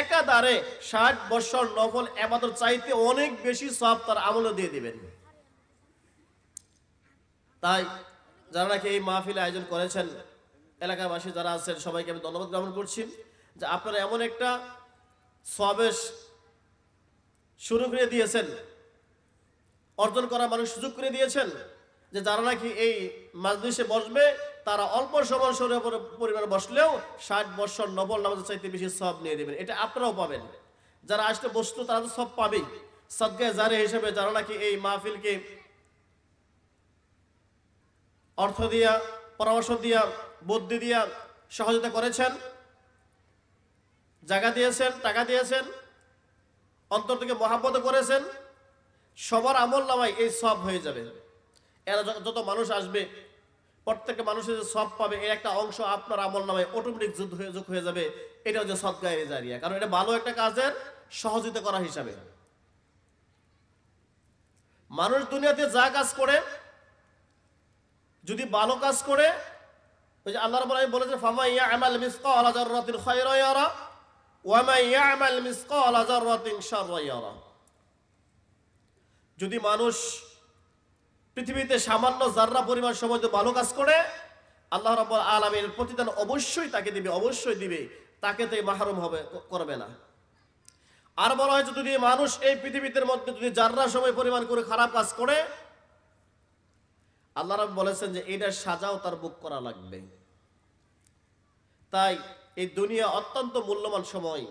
একাধারে ষাট বছর নফল চাইতে অনেক বেশি সব তার আমলে দিয়ে দিবেন। তাই যারা নাকি এই মাহফিলে আয়োজন করেছেন, এলাকাবাসী যারা আছেন, সবাইকে আমি ধন্যবাদ জ্ঞাপন করছি যে আপনারা এমন একটা সবেশ শুরু করে দিয়েছেন, অর্জন করার মানুষ সুযোগ করে দিয়েছেন যে যারা নাকি এই মাজলিসে বসবে তারা অল্প সময় সরে পরিমাণে বসলেও ষাট বছর নবল নামাজের চাইতে বেশি সব নিয়ে দেবেন এটা আপনারাও পাবেন। যারা আসলে বসল তারা তো সব পাবেই। সদগায় জারে হিসেবে যারা নাকি এই মাহফিলকে অর্থ দিয়া, পরামর্শ দিয়া, বুদ্ধি দিয়া সহযোগিতা করেছেন, জায়গা দিয়েছেন, টাকা দিয়েছেন, অন্তর থেকে মহাব্বত করেছেন, সবার আমল নামায় এই সব হয়ে যাবে। এরা যত মানুষ আসবে প্রত্যেকটা মানুষের যে সব পাবে, এর একটা অংশ আপনার আমল নামে অটোমেটিক যুদ্ধ হয়ে যোগ হয়ে যাবে। এটা হচ্ছে সৎগায় জারিয়া। কারণ এটা ভালো একটা কাজের সহযোগিতা করা হিসাবে। মানুষ দুনিয়াতে যা কাজ করে, যদি ভালো কাজ করে, ওই যে আল্লাহ রাব্বুল আলামিন বলেছেন ফামা ইয়ামাল মিসকালা যাররাতিন খায়রা ইয়ারা ওয়া মা ইয়ামাল মিসকালা যাররাতিন শাররা ইয়ারা। যদি মানুষ পৃথিবীতে সামান্য জাররা পরিমাণ সময় যদি ভালো কাজ করে, আল্লাহ রাব্বুল আলামিন প্রতিদান অবশ্যই তাকে দিবে, অবশ্যই দিবে। তাকে তো মাহরুম হবে করবে না। আর বলা হয়েছে, যদি মানুষ এই পৃথিবীতে মধ্যে যদি জাররা সময় পরিমাণ করে খারাপ কাজ করে, আল্লাহ রাব বলেছেন যে, এটার সাজাও তার বুক করা লাগবে। তাই এই দুনিয়া অত্যন্ত মূল্যবান সময়।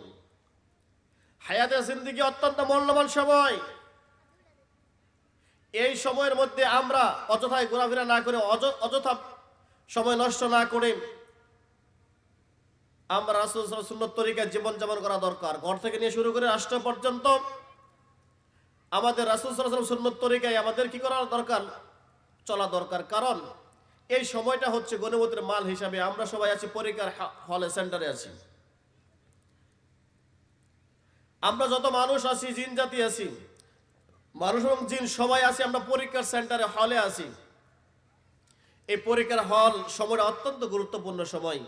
হায়াতে জিন্দিগি অত্যন্ত মূল্যবান সময়। এই সময়ের মধ্যে আমরা অযথায় ঘোরাফেরা না করে অয- অযথা সময় নষ্ট না করে আমরা রাসুল সুন্নত তরিকায় জীবনযাপন করা দরকার। ঘর থেকে নিয়ে শুরু করে রাষ্ট্র পর্যন্ত আমাদের রাসুল সাল্লাম সুন্নত তরিকায় আমাদের কি করা দরকার? চলা দরকার। কারণ এই সময়টা হচ্ছে গণপতির মাল হিসাবে আমরা সবাই আছি পরীক্ষার হা- হলে, সেন্টারে আছি। আমরা যত মানুষ আছি, জিন জাতি আছি মানুষ এবং জিন সবাই আছি, আমরা পরীক্ষার সেন্টারে হলে আছি। এই পরীক্ষার হল সময়টা অত্যন্ত গুরুত্বপূর্ণ সময়।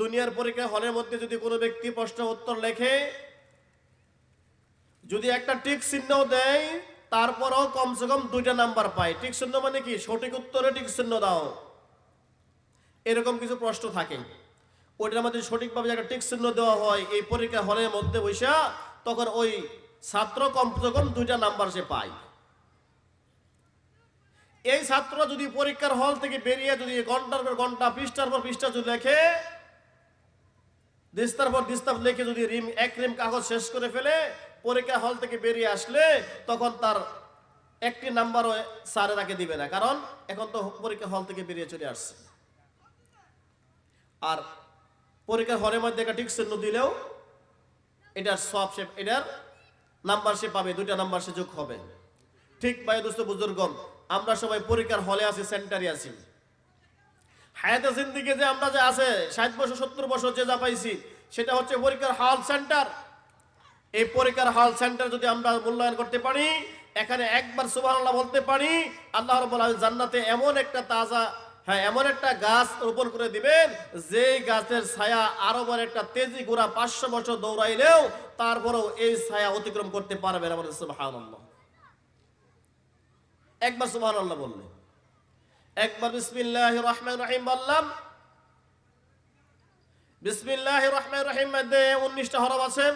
দুনিয়ার পরীক্ষা হলের মধ্যে যদি কোনো ব্যক্তি প্রশ্ন উত্তর লেখে, যদি একটা টিক চিহ্ন দেয়, তারপরও কমসে কম দুইটা নাম্বার পায়। টিক চিহ্ন মানে কি? সঠিক উত্তরে টিক চিহ্ন দাও। এরকম কিছু প্রশ্ন থাকে। ওইটার মধ্যে সঠিকভাবে একটা টিক চিহ্ন দেওয়া হয়, এই পরীক্ষা হলের মধ্যে বৈশা তখন ওই ছাত্র কমসে কম দুইটা নাম্বার সে পায়। এই ছাত্র যদি পরীক্ষার হল থেকে বেরিয়ে যদি ঘণ্টার পর ঘণ্টা, পৃষ্ঠার পর পৃষ্ঠা যদি লেখে, দিস্তার পর দিস্তার লেখে যদি রিম, এক রিম কাগজ শেষ করে ফেলে, পরীক্ষা হল থেকে বেরিয়ে আসলে তখন তার একটি নাম্বারও স্যারে তাকে দিবে না। কারণ এখন তো পরীক্ষা হল থেকে বেরিয়ে চলে আসছে। আর পরীক্ষার হলের মধ্যে একটা ঠিক চিহ্ন দিলেও এটার সব সে এটার নাম্বার সে পাবে, দুইটা নাম্বার সে যোগ হবে। ঠিক ভাই দোস্ত বুজুর্গম আমরা সবাই পরীক্ষার হলে আছি, সেন্টারে আছি। হায়াতে জিন্দিগি যে আমরা যে আছে, ষাট বছর, সত্তর বছর যে যা পাইছি, সেটা হচ্ছে পরীক্ষার হল সেন্টার। এই পরীক্ষার হল সেন্টার যদি আমরা মূল্যায়ন করতে পারি, এখানে একবার সুবহানাল্লাহ বলতে পারি, আল্লাহ আলামিন জান্নাতে এমন একটা তাজা হ্যাঁ এমন একটা গাছ রোপণ করে দিবেন যে গাছের ছায়া আরও বড় একটা তেজি ঘোড়া পাঁচশো বছর দৌড়াইলেও তারপরেও এই ছায়া অতিক্রম করতে পারবে না বলে একবার সুবহানাল্লাহ বললে। একবার বিসমিল্লাহ রহমান রহিম বললাম। বিসমিল্লাহ রহমান রহিম মধ্যে উনিশটা হরফ আছে।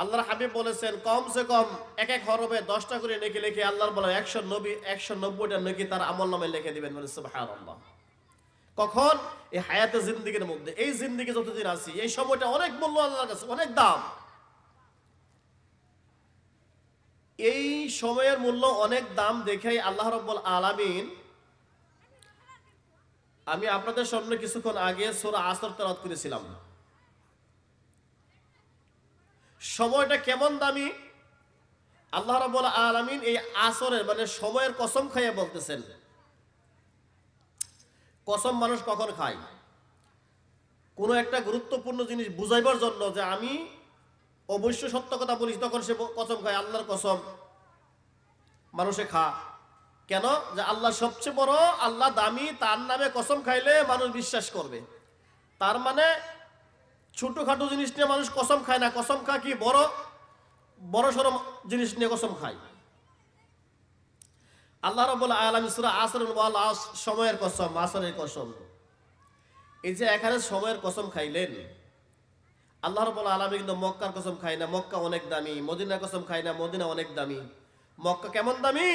আল্লাহর হাবিব বলেছেন কমসে কম এক এক হরফে দশটা করে নেকি লিখে আল্লাহর বলে একশো নবী, একশো নব্বইটা নেকি তার আমল নামে লিখে দিবেন বলে সুবহানাল্লাহ। কখন? এই হায়াতে জিন্দিগির মধ্যে। এই জিন্দিগি যতদিন আছি, এই সময়টা অনেক মূল্য আল্লাহর কাছে, অনেক দাম। এই সময়ের মূল্য, অনেক দাম দেখেই আল্লাহ রব্বুল আলামিন, আমি আপনাদের সামনে কিছুক্ষণ আগে সোরা আসর তেলাওয়াত করেছিলাম। সময়টা কেমন দামি? আল্লাহ রাব্বুল আলামিন এই আসরের মানে সময়ের কসম খাইয়া বলতেছেন। কসম মানুষ কখন খায়? কোনো একটা গুরুত্বপূর্ণ জিনিস বুঝাইবার জন্য যে আমি অবশ্য সত্য কথা বলিস, তখন সে কসম খায়, আল্লাহর কসম। মানুষে খা। কেন? যে আল্লাহ সবচেয়ে বড়, আল্লাহ দামি, তার নামে কসম খাইলে মানুষ বিশ্বাস করবে। তার মানে ছোটখাটো জিনিস নিয়ে মানুষ কসম খায় না। কসম খা কি? বড় বড় সড়ো জিনিস নিয়ে কসম খায়। আল্লাহ আসর সময়ের কসম, আসরের কসম। এই যে এখানে সময়ের কসম খাইলেন, আল্লাহ রব্বুল আলমী কিন্তু মক্কার কসম খায় না। মক্কা অনেক দামি, মদিনার কসম খাই না, মদিনা অনেক দামি। মক্কা কেমন দামি?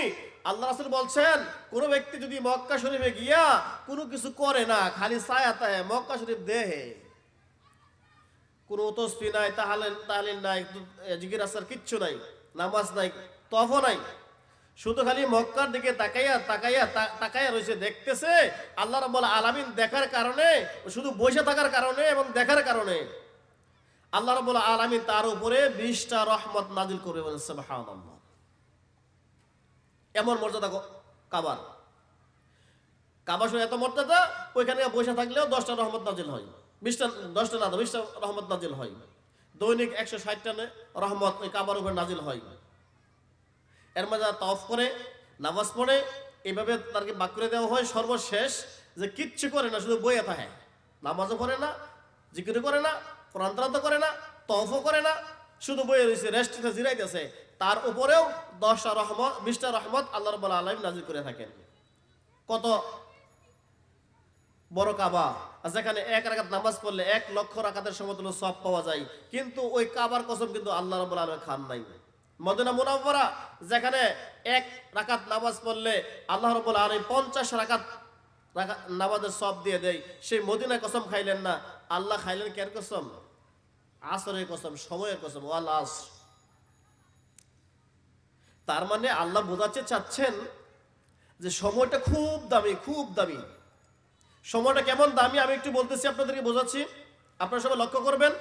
আল্লাহ রাসুল বলছেন, কোনো ব্যক্তি যদি মক্কা শরীফে গিয়া কোনো কিছু করে না, খালি সায়াতায় মক্কা শরীফ দেহে। কোনো তসবি নাই তাহলে তাহলিল নাই জিগির আসার কিচ্ছু নাই, নামাজ নাই তফ নাই। শুধু খালি মক্কার দিকে তাকাইয়া তাকাইয়া তাকাইয়া রয়েছে, দেখতেছে, আল্লাহ রাব্বুল আলামিন দেখার কারণে, শুধু বসে থাকার কারণে এবং দেখার কারণে, আল্লাহ রাব্বুল আলামিন তার উপরে বিশটা রহমত নাজিল করবে সুবহানাল্লাহ। এমন মর্যাদা কাবার? কাবা শুনে এত মর্যাদা, ওইখানে বসে থাকলেও দশটা রহমত নাজিল হয়। বিশটা, দশটা না বিশটা রহমত নাজিল হয়। দৈনিক একশো ষাটটা রহমত ওই কাবার উপর নাজিল হয়। এর মাঝে তফ করে নামাজ পড়ে এইভাবে তাকে বাক করে দেওয়া হয় সর্বশেষ যে কিচ্ছু করে না, শুধু বইয়ে থাকে। নামাজও করে না জিকির করে না, কোরআন করে না তফও করে না, শুধু বইয়ে রয়েছে রেস্টিতে জিরাইতেছে তার উপরেও দশটা রহমত, বিশটা রহমত আল্লাহ রব্বুল আলম নাজির করে থাকেন। কত বড় কাবা যেখানে এক রাকাত নামাজ পড়লে এক লক্ষ রাকাতের সমতুল্য সব পাওয়া যায়। কিন্তু ওই কাবার কসম কিন্তু আল্লাহ রাব্বুল আলামিন খান নাই। মদিনা মুনাওয়ারা, যেখানে এক রাকাত নামাজ পড়লে আল্লাহ রাব্বুল আলামিন 50 রাকাত নামাজের সব দিয়ে দেয়। সেই মদিনা কসম খাইলেন না। আল্লাহ খাইলেন কের কসম? আসরের কসম, সময়ের কসম, ওয়াল আস তার মানে আল্লাহ বোঝাতে চাচ্ছেন যে সময়টা খুব দামি খুব দামি। সময়টা কেমন দামি আমি একটু বলতেছি, আপনাদেরকে বোঝাচ্ছি। আপনারা সবাই লক্ষ্য করবেন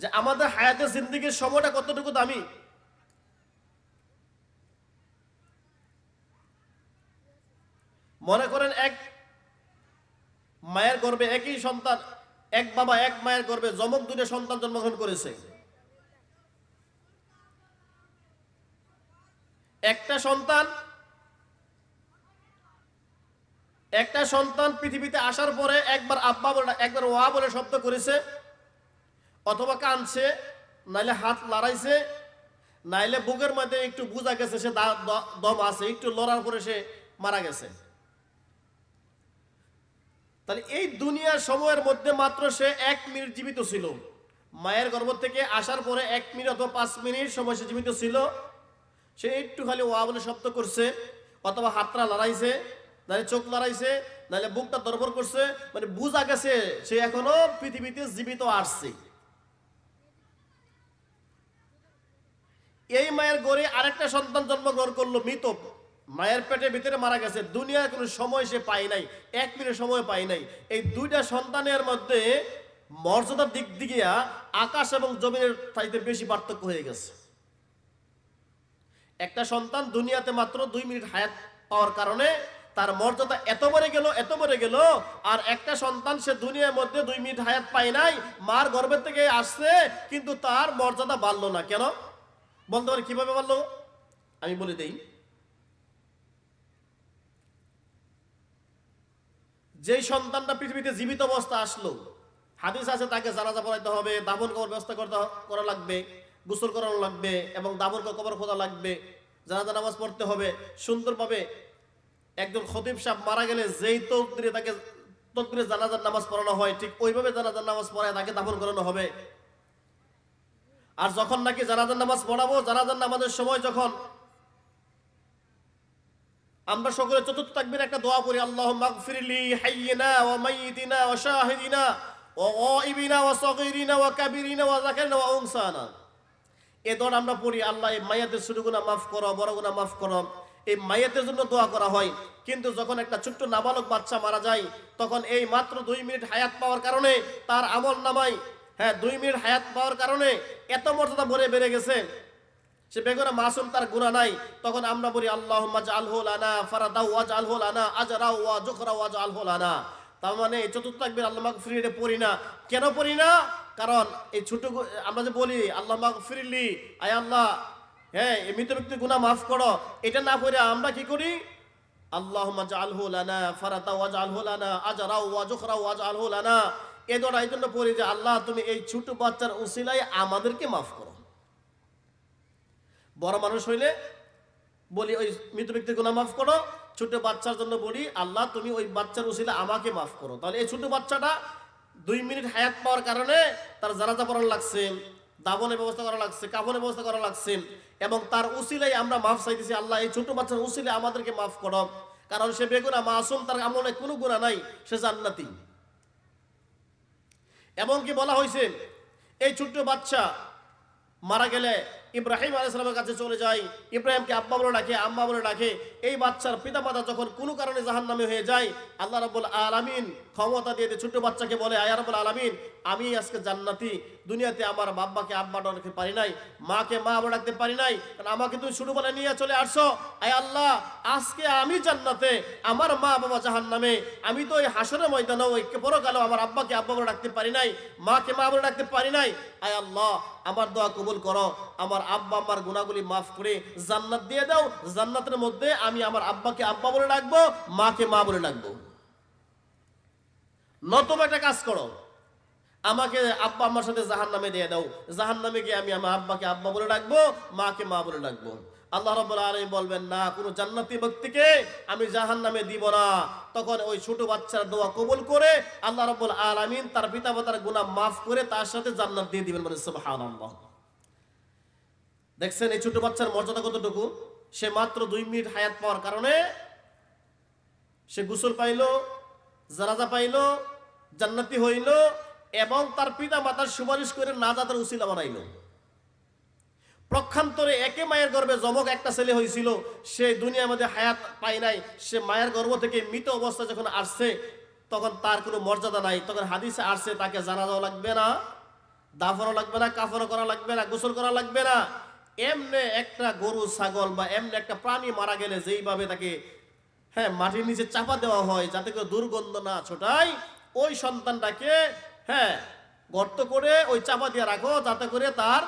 যে আমাদের হায়াতের জিন্দিগির সময়টা কতটুকু দামি। মনে করেন এক মায়ের গর্বে একই সন্তান, এক বাবা এক মায়ের গর্বে যমক দুটো সন্তান জন্মগ্রহণ করেছে। একটা সন্তান একটা সন্তান পৃথিবীতে আসার পরে একবার আব্বা বলে, একবার ওয়া বলে শব্দ করেছে, অথবা কানছে নাইলে হাত লড়াইছে নাইলে বুকের মধ্যে একটু বুঝা গেছে, সে দম আছে, একটু লড়ার পরে সে মারা গেছে। তাহলে এই দুনিয়ার সময়ের মধ্যে মাত্র সে এক মিনিট জীবিত ছিল। মায়ের গর্ভ থেকে আসার পরে এক মিনিট অথবা পাঁচ মিনিট সময় সে জীবিত ছিল। সে একটু খালি ওয়া বলে শব্দ করছে, অথবা হাতটা লড়াইছে নাহলে চোখ লড়াইছে নাহলে বুকটা দরবর করছে মানে বুঝা গেছে সে এখনও পৃথিবীতে জীবিত আসছে। এই মায়ের গড়ে আরেকটা সন্তান জন্মগ্রহণ করল মৃত। মায়ের পেটের ভিতরে মারা গেছে। দুনিয়ার কোনো সময় সে পায় নাই, এক মিনিট সময় পায় নাই। এই দুইটা সন্তানের মধ্যে মর্যাদার দিক দিকে আকাশ এবং জমিনের চাইতে বেশি পার্থক্য হয়ে গেছে। একটা সন্তান দুনিয়াতে মাত্র দুই মিনিট হায়াত পাওয়ার কারণে তার মর্যাদা এত বেড়ে গেল, এত বেড়ে গেল, আর একটা সন্তান সে দুনিয়ার মধ্যে দুই মিনিট হায়াত পায় নাই, মার গর্ভের থেকে আসছে, কিন্তু তার মর্যাদা বাড়লো না। কেন? বলতে পারি, কীভাবে বাড়লো? আমি বলে দেই। যেই সন্তানটা পৃথিবীতে জীবিত অবস্থা আসলো, হাদিস আছে তাকে জানাজা পড়াইতে হবে, দাফন কবর ব্যবস্থা করতে করা লাগবে, গোসল করানো লাগবে, এবং দাফন কবর খোঁজা লাগবে, জানাজা নামাজ পড়তে হবে, সুন্দরভাবে একজন খতিব সাহেব মারা গেলে যেই তকদিরে তাকে তকদিরে জানাজার নামাজ পড়ানো হয়, ঠিক ওইভাবে জানাজার নামাজ পড়ায় তাকে দাফন করানো হবে। আর যখন নাকি জানাজার নামাজ পড়াবো, জানাজার নামাজের সময় যখন আমরা সকলে চতুর্থ তাকবীর একটা দোয়া করি আল্লাহ মাগফিরলি হাইয়িনা ওয়া মাইয়িতিনা ওয়া শাহিদিনা ওয়া গায়িবিনা ওয়া সাগীরিনা ওয়া কাবীরিনা ওয়া যাকারিনা ওয়া উনসানা। এ দোয়া আমরা পড়ি, আল্লাহ, এই মাইয়াতের ছোট গুনাহ মাফ করো, বড় গুনাহ মাফ করো। এই মাইয়াতের জন্য দোয়া করা হয়। কিন্তু যখন একটা ছোট্ট নাবালক বাচ্চা মারা যায়, তখন এই মাত্র দুই মিনিট হায়াত পাওয়ার কারণে তার আমল নামায়। হ্যাঁ দুই মিনিট হায়াত পাওয়ার কারণে এত মর্যাদা ভরে বেড়ে গেছে। সে বেগুনা মাসুম তার গুণা নাই। তখন আমরা বলি আল্লাহ আলহু লানা ফারাদাউ ওয়াজ আলহু লানা আজরাউ ওয়া জুখরা ওয়াজ আলহু লানা। তার মানে এই চতুর্থ তাকবীর আল্লাহ এটা পড়ি না। কেন পড়ি না? কারণ এই ছোট আমরা যে বলি, আল্লাহ মাগফিরলি আয় আল্লাহ হ্যাঁ এই মৃত ব্যক্তির গুনাহ মাফ করো। এটা না পড়ে আমরা কি করি? আল্লাহ দোয়া এই ছোট বাচ্চার আমাদেরকে মাফ করো। বড় মানুষ হইলে বলি, ওই ব্যক্তির গুণা মাফ করো। ছোট বাচ্চার জন্য বলি, আল্লাহ, তুমি ওই বাচ্চার উসিলা আমাকে মাফ করো। তাহলে এই ছোট বাচ্চাটা দুই মিনিট হায়াত পাওয়ার কারণে তার জানাজা পড়ানো লাগছে। দাবনের ব্যবস্থা করা লাগছে কাবনের ব্যবস্থা করা লাগছে। এবং তার উসিলাই আমরা মাফ চাইতেছি, আল্লাহ, এই ছোট বাচ্চার উসিলে আমাদেরকে মাফ করো। কারণ সে বেগুনা, মাসুম, তার আমলে কোনো গুণা নাই, সে জান্নাতি। এমনকি বলা হয়েছে এই ছোট্ট বাচ্চা মারা গেলে ইব্রাহিম আলাইসালামের কাছে চলে যায়। ইব্রাহিমকে আব্বা বলে ডাকে, আম্মা বলে ডাকে। এই বাচ্চার পিতামাতা যখন কোনো কারণে জাহান নামে হয়ে যায়, আল্লাহ রাব্বুল আলামিন ক্ষমতা দিয়ে ছোট্ট বাচ্চাকে বলে, আয়া রাব্বুল আলামিন, আমি আজকে জান্নাতি। দুনিয়াতে আমার বাব্বাকে আব্বা ডাকতে পারি নাই, মাকে, মা বলে ডাকতে পারি নাই। কারণ আমাকে তুমি ছোটবেলায় নিয়ে চলে আসছো। আয় আল্লাহ, আজকে আমি জান্নাতে, আমার মা বাবা জাহান নামে আমি তো ওই হাসরের ময়দানে ওই পরকালে আমার আব্বাকে, আব্বা বলে ডাকতে পারি নাই, মাকে, মা বলে ডাকতে পারি নাই। আয় আল্লাহ আমার দোয়া কবুল করো, আমার আব্বা আমার গুণাগুলি মাফ করে জান্নাত দিয়ে দাও, জান্নাতের মধ্যে আমি আমার আব্বাকে আব্বা বলে ডাকবো, মাকে মা বলে ডাকবো। নতুন একটা কাজ করো আমাকে আব্বা আমার সাথে জাহান নামে দিয়ে দাও। জাহান নামে গিয়ে আমি আমার আব্বাকে আব্বা বলে ডাকবো, মাকে মা বলে ডাকবো। আল্লাহ রব্বুল আলামিন বলবেন, না, কোনো জান্নাতি ব্যক্তিকে আমি জাহান নামে দিব না। তখন ওই ছোট বাচ্চার দোয়া কবুল করে আল্লাহ রব্বুল আলামিন তার পিতা মাতার গুনাহ মাফ করে তার সাথে জান্নাত দিয়ে দিবেন মানে সুবহানাল্লাহ। দেখছেন এই ছোট বাচ্চার মর্যাদা কতটুকু? সে মাত্র দুই মিনিট হায়াত পাওয়ার কারণে সে গোসল পাইল, জানাজা পাইল, জান্নাতি হইল এবং তার পিতা মাতার সুপারিশ করে নাজাতের উসিলা বানাইল। প্রক্ষান্তরে একে মায়ের গর্ভে জমক একটা ছেলে হয়েছিল, সে দুনিয়ার মধ্যে হায়াত পায় নাই, সে মায়ের গর্ভ থেকে মৃত অবস্থা যখন আসছে, তখন তার কোনো মর্যাদা নাই, তখন হাদিসে আসছে, তাকে জানা যাওয়া লাগবে না, দাফনও লাগবে না, কাফনও করা লাগবে না, গোসল করা লাগবে না। এমনে একটা গরু, ছাগল বা এমনি একটা প্রাণী মারা গেলে যেইভাবে তাকে হ্যাঁ মাটির নিচে চাপা দেওয়া হয়, যাতে করে দুর্গন্ধ না ছোটায়, ওই সন্তানটাকে হ্যাঁ গর্ত করে ওই চাপা দিয়ে রাখো, যাতে করে তার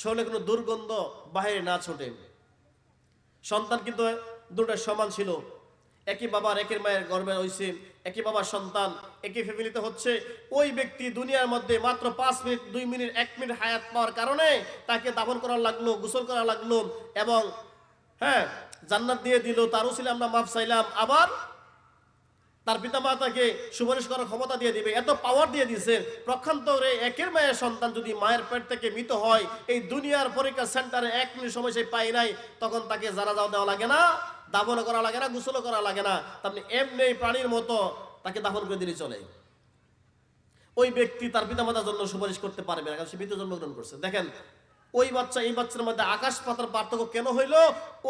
শরীরে কোনো দুর্গন্ধ বাহিরে না ছোটে। সন্তান কিন্তু দুটো সমান ছিল। একই বাবার একের মায়ের গর্বে হয়েছে একই বাবার সন্তান, একই ফ্যামিলিতে হচ্ছে। ওই ব্যক্তি দুনিয়ার মধ্যে মাত্র পাঁচ মিনিট, দুই মিনিট, এক মিনিট হায়াত পাওয়ার কারণে তাকে দাফন করা লাগল, গোসল করা লাগল এবং হ্যাঁ জান্নাত দিয়ে দিল। তারও ছিল আমরা মাফ চাইলাম। আবার তার পিতা মাতাকে সুপারিশ করার ক্ষমতা দিয়ে দিবে, এত পাওয়ার দিয়ে দিয়েছে। প্রক্ষান্তরে একের মায়ের সন্তান যদি মায়ের পেট থেকে মৃত হয়, এই দুনিয়ার পরীক্ষা সেন্টারে এক মিনিট সময় সে পাই নাই, তখন তাকে জানা যাওয়া দেওয়া লাগে না দাফন করা লাগে না, গোসলও করা লাগে না। তেমনি এমনি প্রাণীর মতো তাকে দাফন করে দিলে চলে। ওই ব্যক্তি তার পিতামাতার জন্য সুপারিশ করতে পারবে না, কারণ সে মৃত জন্মগ্রহণ করছে। দেখেন ওই বাচ্চা, এই বাচ্চার মধ্যে আকাশ পাতার পার্থক্য কেন হইল?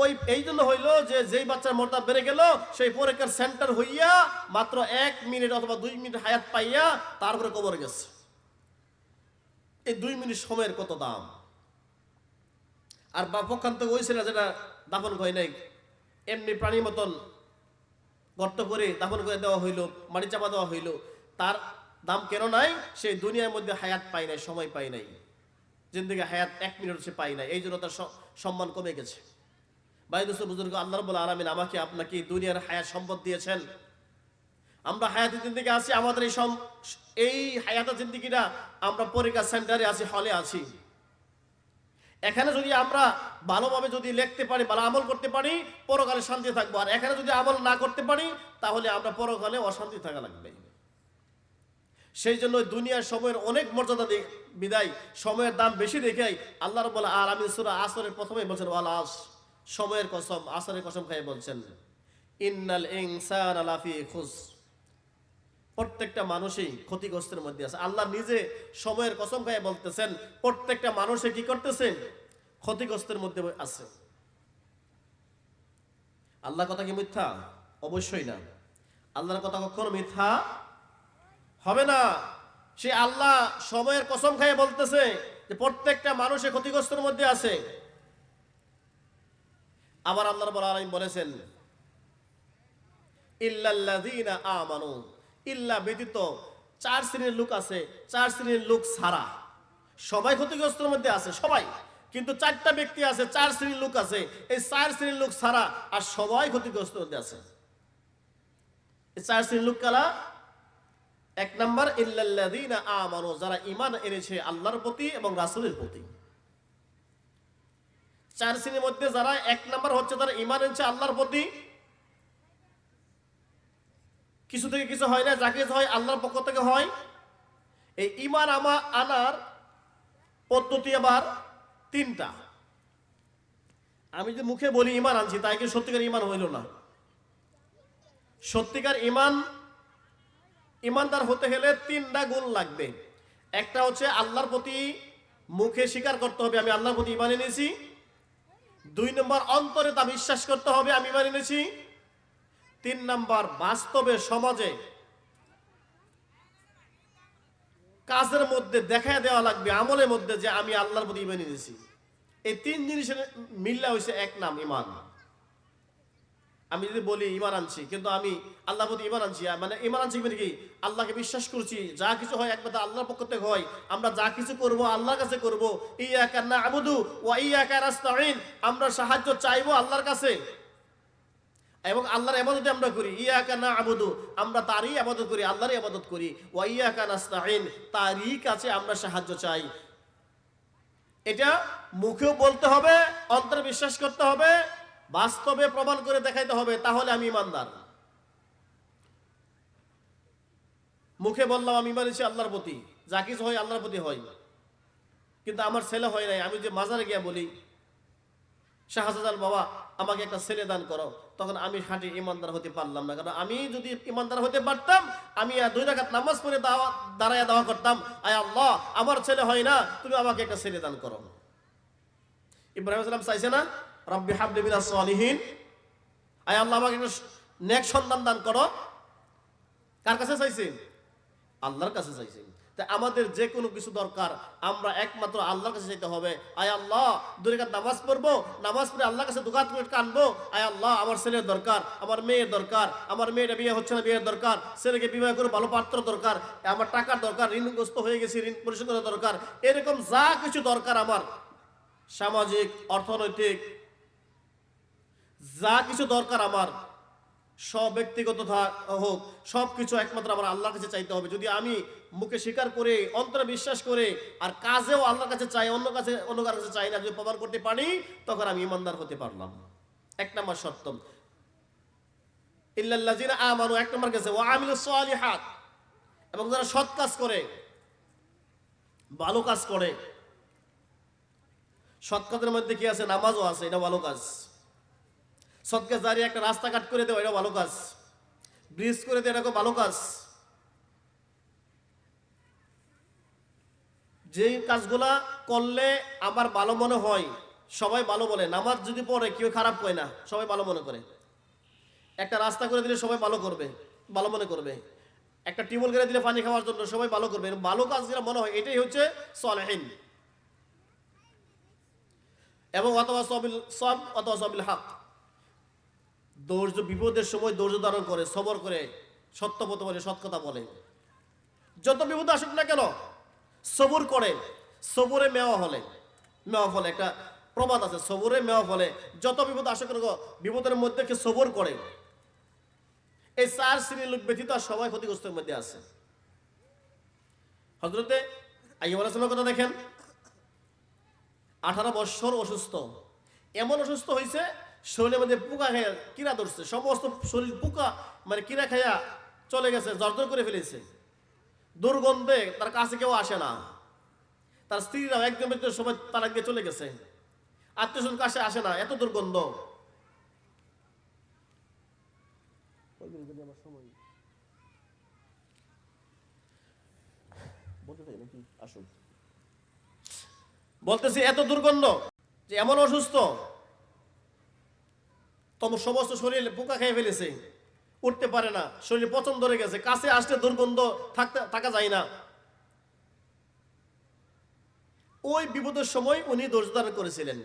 ওই, এই জন্য হইল যে, যেই বাচ্চার মর্যাদা বেড়ে গেল, সেই পরীক্ষার সেন্টার হইয়া মাত্র এক মিনিট অথবা দুই মিনিট হায়াত পাইয়া তারপরে কবর গেছে। এই দুই মিনিট সময়ের কত দাম? আর বা পক্ষান্ত ওই ছেলে যেটা দাফন হয় নাই, এমনি প্রাণীর মতন গর্ত করে দাফন করে দেওয়া হইল, মাটি চাপা দেওয়া হইল, তার দাম কেন নাই? সেই দুনিয়ার মধ্যে হায়াত পাই নাই, সময় পাই নাই। জিন্দিগি, হায়াত এক মিনিট সে পাই নাই। এই জন্য তার সম্মান কমে গেছে। ভাই দোস্ত, বুজুর্গ, আল্লাহ রবুল্লা আলমিন আমাকে আপনাকে দুনিয়ার হায়াত সম্পদ দিয়েছেন। আমরা হায়াতের জিন্দিগি আছি, আমাদের এই সম এই হায়াতের জিন্দিগিটা আমরা পরীক্ষা সেন্টারে আছি, হলে আছি। এখানে যদি আমরা ভালোভাবে যদি লিখতে পারি, ভালো আমল করতে পারি, পরকালে শান্তি থাকব। আর এখানে যদি আমল না করতে পারি, তাহলে আমরা পরকালে অশান্তি থাকা লাগবে। সেই জন্য দুনিয়ার সময়ের অনেক মর্যাদা বিদায়, সময়ের দাম বেশি দেখেই আল্লাহ রব আর আমি সুরা আসরের প্রথমে বলছেন, ওয়াল আস সময়ের কসম, আসরের কসম খাই বলছেন। ইন্নাল ইনসান আলাফি খুস প্রত্যেকটা মানুষই ক্ষতিগ্রস্তের মধ্যে আছে। আল্লাহ নিজে সময়ের কসম খাই বলতেছেন, প্রত্যেকটা মানুষে কি করতেছেন ক্ষতিগ্রস্তের মধ্যে আছে। আল্লাহ কথা কি মিথ্যা? অবশ্যই না। আল্লাহর কথা কখনো মিথ্যা হবে না। সে আল্লাহ সময়ের কসম খাইয়ে বলতেছে যে প্রত্যেকটা মানুষের ক্ষতিগ্রস্তর মধ্যে আছে। আবার আল্লাহ রাব্বুল আলামিন বলেছেন, ইল্লাল্লাযীনা আমানু ইল্লা ব্যতীত চার শ্রেণির লোক আছে, চার শ্রেণির লোক ছাড়া। সবাই ক্ষতিগ্রস্তের মধ্যে আছে, সবাই। কিন্তু চারটা ব্যক্তি আছে, চার শ্রেণির লোক আছে, এই চার শ্রেণির লোক ছাড়া আর সবাই ক্ষতিগ্রস্তের মধ্যে আছে। এই চার শ্রেণির লোক কালা এক নাম্বার যারা ঈমান এনেছে আল্লাহর প্রতি এবং রাসূলের প্রতি। চার শ্রেণির মধ্যে যারা এক নম্বর হচ্ছে তারা ঈমান এনেছে আল্লাহর প্রতি, কিছু থেকে কিছু হয় না যা কিছু হয় আল্লাহর পক্ষ থেকে হয়। এই ঈমান আমা আনার পদ্ধতি আবার তিনটা। আমি যে মুখে বলি ইমান আনছি, তাই কি সত্যিকার ইমান হইল না? সত্যিকার ঈমান ইমানদার হতে গেলে তিনটা গুণ লাগবে। একটা হচ্ছে আল্লাহর প্রতি মুখে স্বীকার করতে হবে, আমি আল্লাহর প্রতি ইমান এনেছি। দুই নম্বর, অন্তরে তা বিশ্বাস করতে হবে, আমি ইমান এনেছি। তিন নম্বর, বাস্তবে সমাজে কাজের মধ্যে দেখা দেওয়া লাগবে, আমলের মধ্যে যে আমি আল্লাহর প্রতি ইমান এনেছি। এই তিন জিনিসের মিল্লা হয়েছে এক নাম, ইমান। আমি যদি বলি ইমান আনছি, কিন্তু আমি আল্লাহ প্রতি ইমান আনছি মানে ইমান আনছি মানে কি? আল্লাহকে বিশ্বাস করছি, যা কিছু হয় একমাত্র আল্লাহর পক্ষ থেকে হয়, আমরা যা কিছু করব আল্লাহর কাছে করব আবুদু আমরা সাহায্য চাইব আল্লাহর কাছে। এবং আল্লাহর আবাদত আমরা করি ইয়া কানা আবুদু আমরা তারই আবাদত করি, আল্লাহরই আবাদত করি, ওয়া ইয়া তারই কাছে আমরা সাহায্য চাই। এটা মুখেও বলতে হবে, অন্তরে বিশ্বাস করতে হবে বাস্তবে প্রমাণ করে দেখাইতে হবে, তাহলে আমি ইমানদার। মুখে বললাম, আমি মানেছি আল্লাহর প্রতি। যা কিছু হয় আল্লাহর প্রতি হয়। কিন্তু আমার ছেলে হয় নাই। আমি যে মাজারে গিয়া বলি শাহজাদাল বাবা, আমাকে একটা ছেলে দান করো। তখন আমি হাঁটি ইমানদার হতে পারলাম না। কারণ আমি যদি ইমানদার হতে পারতাম, আমি দুই রাখাত নামাজ পড়ে দাওয়া দাঁড়ায় দাওয়া করতাম, আয় আল্লাহ, আমার ছেলে হয় না, তুমি আমাকে একটা ছেলে দান করো। ইব্রাহিম সালাম চাইছে না? রব্বি হাবলি মিনাস সালিহিন। আয় আল্লাহ, আমাকে নেক সন্তান দান করো। কার কাছে চাইছেন? আল্লাহর কাছে চাইছেন। আমাদের যে কোনো কিছু দরকার, আমরা একমাত্র আল্লাহর কাছে চাইতে হবে। আয় আল্লাহ দুরেকাত নামাজ পড়ব, নামাজ পড়ে আল্লাহর কাছে দুকাত করে কানবো। আয় আল্লাহ, আমার ছেলের দরকার, আমার মেয়ের দরকার, আমার মেয়েটা বিয়ে হচ্ছে না, বিয়ের দরকার, ছেলেকে বিবাহ করে ভালো পাত্র দরকার, আমার টাকার দরকার, ঋণগ্রস্ত হয়ে গেছি, ঋণ পরিশোধ করা দরকার, এরকম যা কিছু দরকার আমার, সামাজিক, অর্থনৈতিক যা কিছু দরকার আমার, সব ব্যক্তিগত হোক, সব কিছু একমাত্র আমার আল্লাহর কাছে চাইতে হবে। যদি আমি মুখে স্বীকার করে, অন্তরে বিশ্বাস করে, আর কাজেও আল্লাহর কাছে চাই, অন্য কাছে, অন্য কারও কাছে চাই না, যদি প্রমাণ করতে পারি, তখন আমি ইমানদার হতে পারলাম। এক নম্বর ইল্লাল্লাযিনা আমানু, এক নম্বর গেছে, ওয়া আমিলুস সালিহাত। এবং যারা সৎ কাজ করে, ভালো কাজ করে, সৎ কাজের মধ্যে কি আছে? নামাজও আছে, এটা ভালো কাজ। সৎকে জারি একটা রাস্তাঘাট করে দেওয়া এটা ভালো কাজ। ব্রিজ করে দেওয়া এটা ভালো কাজ। যেই কাজগুলা করলে আমার ভালো মনে হয়, সবাই ভালো বলে। নামাজ যদি পড়ে, কেউ খারাপ কয় না, সবাই ভালো মনে করে। একটা রাস্তা করে দিলে সবাই ভালো করবে, ভালো মনে করবে। একটা টিউবওয়েল করে দিলে পানি খাওয়ার জন্য সবাই ভালো করবে। ভালো কাজ যেটা মনে হয়, এটাই হচ্ছে সলহীন। এবং অথবা সবিল সব অথবা সবিল হাক। ধৈর্য, বিপদের সময় ধৈর্য ধারণ করে, সবর করে সত্যপথ বলে, সৎ কথা বলে। যত বিপদ আসুক না কেন, সবুর করে, সবুরে মেওয়া হলে, মেওয়া ফলে, একটা প্রবাদ আছে, সবুরে মেওয়া ফলে, যত বিপদ আসুক না বিপদের মধ্যে কে সবর করে। এই চার শ্রেণির লোক আর সবাই ক্ষতিগ্রস্তের মধ্যে আছে। হজরতে আলাইহিস কথা দেখেন। আঠারো বৎসর অসুস্থ। এমন অসুস্থ হয়েছে শরীরের মধ্যে পোকা খাইয়া কিরা ধরছে? সমস্ত শরীর পোকা মানে কিরা খাইয়া চলে গেছে জর্জর করে ফেলেছে। দুর্গন্ধে তার কাছে কেউ আসে না। তার স্ত্রীরাও একদম একদম সময় তার দিয়ে চলে গেছে। আত্মীয় কাছে আসে না এত দুর্গন্ধ। বলতেছি এত দুর্গন্ধ যে এমন অসুস্থ। তবে সমস্ত শরীর পোকা খেয়ে ফেলেছে। উঠতে পারে না, শরীরে পচন ধরে গেছে, কাছে আসলে দুর্গন্ধ থাকতে থাকা যায় না। ওই বিপদের সময় উনি ধৈর্য ধারণ করেছিলেন।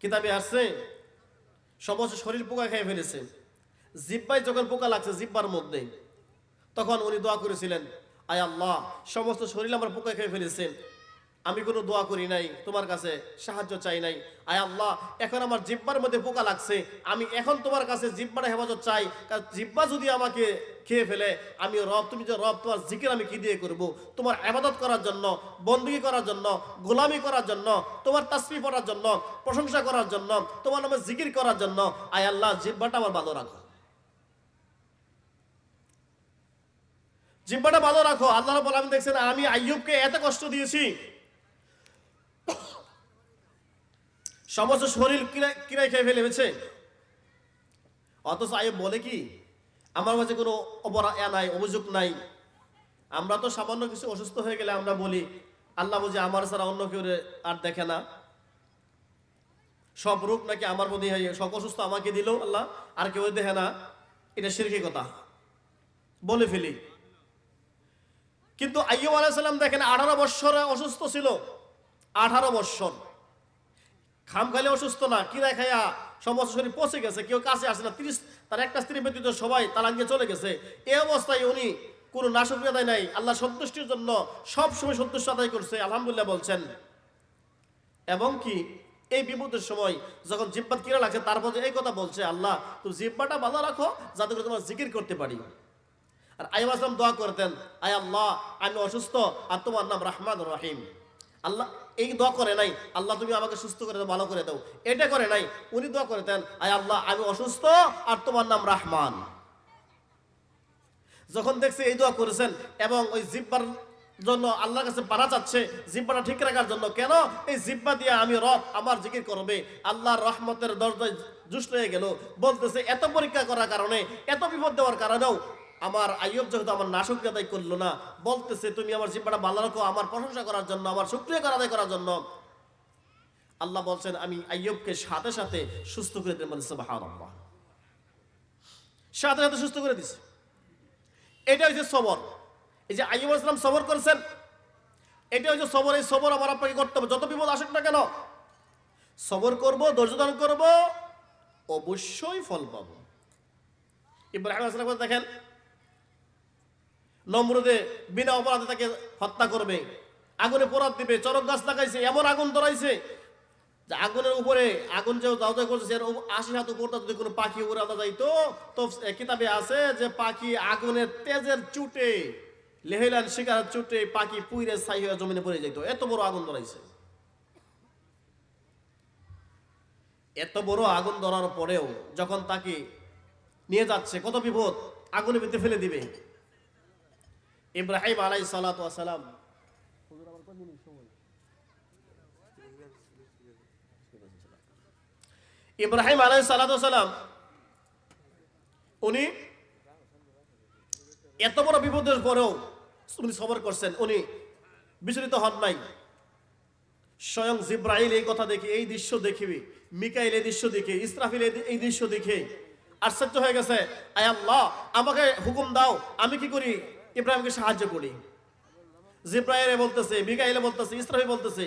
কিতাবে আসছে, সমস্ত শরীর পোকা খেয়ে ফেলেছে। জিব্বায় যখন পোকা লাগছে, জিব্বার মধ্যে, তখন উনি দোয়া করেছিলেন, আয় আল্লাহ, সমস্ত শরীর আমার পোকা খেয়ে ফেলেছে। আমি কোনো দোয়া করি নাই, তোমার কাছে সাহায্য চাই নাই। আয় আল্লাহ, এখন আমার জিব্বার মধ্যে পোকা লাগছে, আমি এখন তোমার কাছে জিব্বার হেফাজত চাই। কারণ জিব্বা যদি আমাকে খেয়ে ফেলে, আমি রব, তুমি যে রব, তোমার জিকির আমি কি দিয়ে করব? তোমার আবাদত করার জন্য, বন্দুকি করার জন্য, গোলামি করার জন্য, তোমার তাসবি পড়ার জন্য, প্রশংসা করার জন্য, তোমার নামে জিকির করার জন্য, আয় আল্লাহ, জিব্বাটা আমার ভালো রাখো। জিব্বাটা ভালো রাখো, আল্লাহ রাব্বুল আলামিন দেখছেন, আমি আইয়ুবকে এত কষ্ট দিয়েছি সমস্ত শরীর কিরায় খেয়ে ফেলেছে অথচ আইয়ুব বলে কি, আমার মাঝে কোনো অপরা নাই, অভিযোগ নাই। আমরা তো সামান্য কিছু অসুস্থ হয়ে গেলে আমরা বলি, আল্লাহ বুঝে আমার ছাড়া অন্য কেউ আর দেখে না। সব রোগ নাকি আমার মধ্যে সব অসুস্থ আমাকে দিল আল্লাহ, আর কেউ দেখে না। এটা সিরকি কথা। বলে ফেলি। কিন্তু আইয়ুব আলাইসাল্লাম দেখেন, আঠারো বৎসরে অসুস্থ ছিল। আঠারো বৎসর। খাম খালি অসুস্থ না কিরা খাইয়া সমস্ত শরীর পচে গেছে, কেউ কাছে আসে না, তিরিশ তার একটা স্ত্রী ব্যতীত সবাই তালাক দিয়ে চলে গেছে। এই অবস্থায় উনি কোনো নাশক আদায় নাই, আল্লাহ সন্তুষ্টির জন্য সব সময় সন্তুষ্ট আদায় করছে, আলহামদুলিল্লাহ বলছেন। এবং কি, এই বিপদের সময় যখন জিব্বাত কিরা লাগছে তারপর এই কথা বলছে, আল্লাহ, তুমি জিব্বাটা ভালো রাখো, যাতে করে তোমার জিকির করতে পারি। আর আইম আসলাম দোয়া করতেন, আয় আল্লাহ, আমি অসুস্থ আর তোমার নাম রহমান রহিম। আল্লাহ এই দোয়া করে নাই, আল্লাহ তুমি আমাকে সুস্থ করে দাও, ভালো করে দাও। এটা করে নাই, উনি দোয়া করতেন আয় আল্লাহ, আমি অসুস্থ আর তোমার নাম রহমান। যখন দেখছে এই দোয়া করেছেন এবং ওই জিব্বার জন্য আল্লাহর কাছে পানা চাচ্ছে, জিব্বাটা ঠিক রাখার জন্য কেন? এই জিব্বা দিয়ে আমি রব আমার জিকির করবে। আল্লাহর রহমতের দরজায় জুষ্ট হয়ে গেল। বলতেছে, এত পরীক্ষা করার কারণে, এত বিপদ দেওয়ার কারণেও আমার আইয়ব যেহেতু আমার নাশক আদায় করল না, বলতেছে, তুমি আমার জিব্বাটা ভালো রাখো, আমার প্রশংসা করার জন্য, আমার শুক্রিয়া করা আদায় করার জন্য। আল্লাহ বলছেন, আমি আইয়বকে সাথে সাথে সুস্থ করে দিলাম বলছে, সুবহানাল্লাহ। সাথে সাথে সুস্থ করে দিছে। এটা হচ্ছে সবর। এই যে আইয়ুব ইসলাম সবর করেছেন, এটা হচ্ছে সবর। এই সবর আমার আপনাকে করতে হবে। যত বিপদ আসুক না কেন, সবর করব, ধৈর্য ধারণ করব, অবশ্যই ফল পাবো। ইব্রাহিম আসলাম দেখেন নম্রদে বিনা অপরাধে তাকে হত্যা করবে। আগুনে পোড়াত দিবে, চরক গাছ লাগাইছে, এমন আগুন ধরাইছে যে আগুনের উপরে আগুন যে দাও করছে এর আশি হাত উপর যদি কোনো পাখি উড়ে আলাদা যাইতো, তো কিতাবে আছে যে পাখি আগুনের তেজের চুটে, লেহেলান শিকার চুটে পাখি পুইরে ছাই হয়ে জমিনে পড়ে যাইতো। এত বড় আগুন ধরাইছে। এত বড় আগুন ধরার পরেও যখন তাকে নিয়ে যাচ্ছে, কত বিপদ আগুনে ভিতরে ফেলে দিবে। ইব্রাহিম আলাই সালাম। ইব্রাহিম আলাই সালাম, উনি এত বড় বিপদের পরেও উনি সবর করছেন, উনি বিচলিত হন নাই। স্বয়ং জিব্রাইল এই কথা দেখি, এই দৃশ্য দেখিবি মিকাইল এই দৃশ্য দেখে, ইসরাফিল এই- দৃশ্য দেখে আশ্চর্য হয়ে গেছে, আয় আল্লাহ, আমাকে হুকুম দাও, আমি কি করি? ইব্রাহিমকে সাহায্য করি। জিব্রাইলে বলতেছে, মিকাইলে বলতেছে, ইসরাফিল বলতেছে,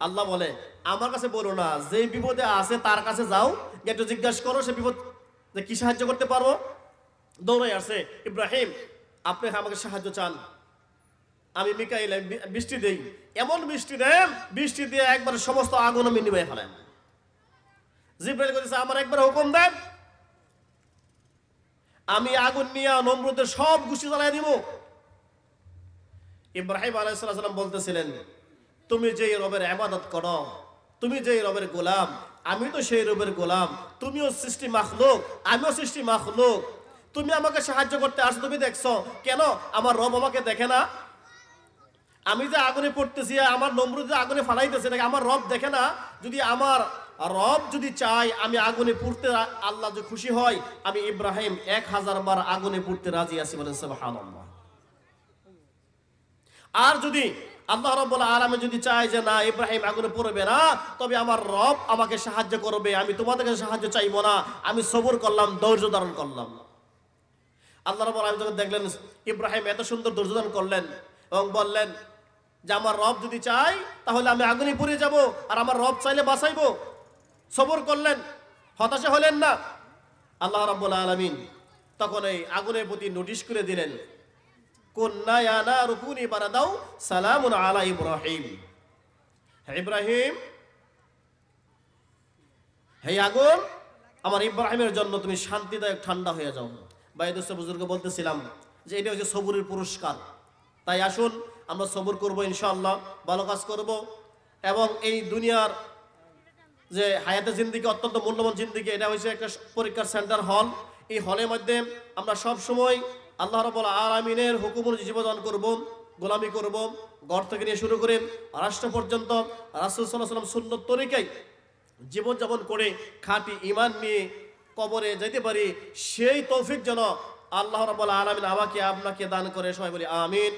আল্লাহ বলে, আমার কাছে বলো না যে বিপদে আছে তার কাছে যাও, একটু জিজ্ঞাসা করো, সে বিপদ যে কি সাহায্য করতে পারব? দৌড়ে আসে, ইব্রাহিম, আপনি আমাকে সাহায্য চান। আমি মিকাইলে বৃষ্টি দেই। এমন বৃষ্টি দেন, বৃষ্টি দিয়ে একবার সমস্ত আগুন আমি নিবে ফেলেন জিব্রাইল করেছে আমার একবার হুকুম দেন আমি আগুন নিয়ে নমরুদের সব গুছি জ্বালাই দিব। ইব্রাহিম আলাইসাল্লাম বলতেছিলেন, তুমি যে রবের আবাদত করো, তুমি যে রবের গোলাম, আমি তো সেই রবের গোলাম, তুমিও সৃষ্টি মাখলুক, আমিও সৃষ্টি মাখলুক। তুমি আমাকে সাহায্য করতে আসো, তুমি দেখছ, কেন আমার রব আমাকে দেখে না? আমি যে আগুনে পড়তেছি, আমার নম্রুদ যে আগুনে ফালাইতেছে, নাকি আমার রব দেখে না? যদি আমার রব যদি চাই আমি আগুনে পুড়তে আল্লাহ যে খুশি হয়, আমি ইব্রাহিম এক হাজার বার আগুনে পুড়তে রাজি আছি বলেন আর যদি আল্লাহ রব্বুল আলমে যদি চায় যে না, ইব্রাহিম আগুনে পড়বে না, তবে আমার রব আমাকে সাহায্য করবে, আমি তোমাদের কাছে সাহায্য চাইব না, আমি সবর করলাম, ধৈর্য ধারণ করলাম। আল্লাহ রব্বুল আলম যখন দেখলেন ইব্রাহিম এত সুন্দর ধৈর্য ধারণ করলেন এবং বললেন যে, আমার রব যদি চাই তাহলে আমি আগুনে পুড়ে যাব, আর আমার রব চাইলে বাঁচাইবো। সবর করলেন, হতাশা হলেন না। আল্লাহ রব্বুল আলমিন তখন এই আগুনের প্রতি নোটিশ করে দিলেন কন্যা ইয়ানা রুকুনি বারাদাও সালামুন আলা ইব্রাহিম। হে ইব্রাহিম, হে আগুন, আমার ইব্রাহিমের জন্য তুমি শান্তিদায়ক ঠান্ডা হয়ে যাও। বাইদুস্ত বুজুর্গ বলতেছিলাম যে এটা হচ্ছে সবুরের পুরস্কার। তাই আসুন, আমরা সবুর করব ইনশাআল্লাহ, ভালো কাজ করব। এবং এই দুনিয়ার যে হায়াতে জিন্দিগি, অত্যন্ত মূল্যবান জিন্দিগি, এটা হয়েছে একটা পরীক্ষার সেন্টার হল এই হলের মধ্যে আমরা সব সময় আল্লাহ রবুল আলমিনের হুকুম অনুযায়ী জীবন করব, গোলামি করব, ঘর থেকে নিয়ে শুরু করে রাষ্ট্র পর্যন্ত রাসুল সাল্লাহ সাল্লাম সুন্নত তরিকায় জীবনযাপন করে খাঁটি ইমান নিয়ে কবরে যেতে পারি, সেই তৌফিক যেন আল্লাহ রবুল আলমিন আমাকে, আপনাকে দান করে। সবাই বলি, আমিন।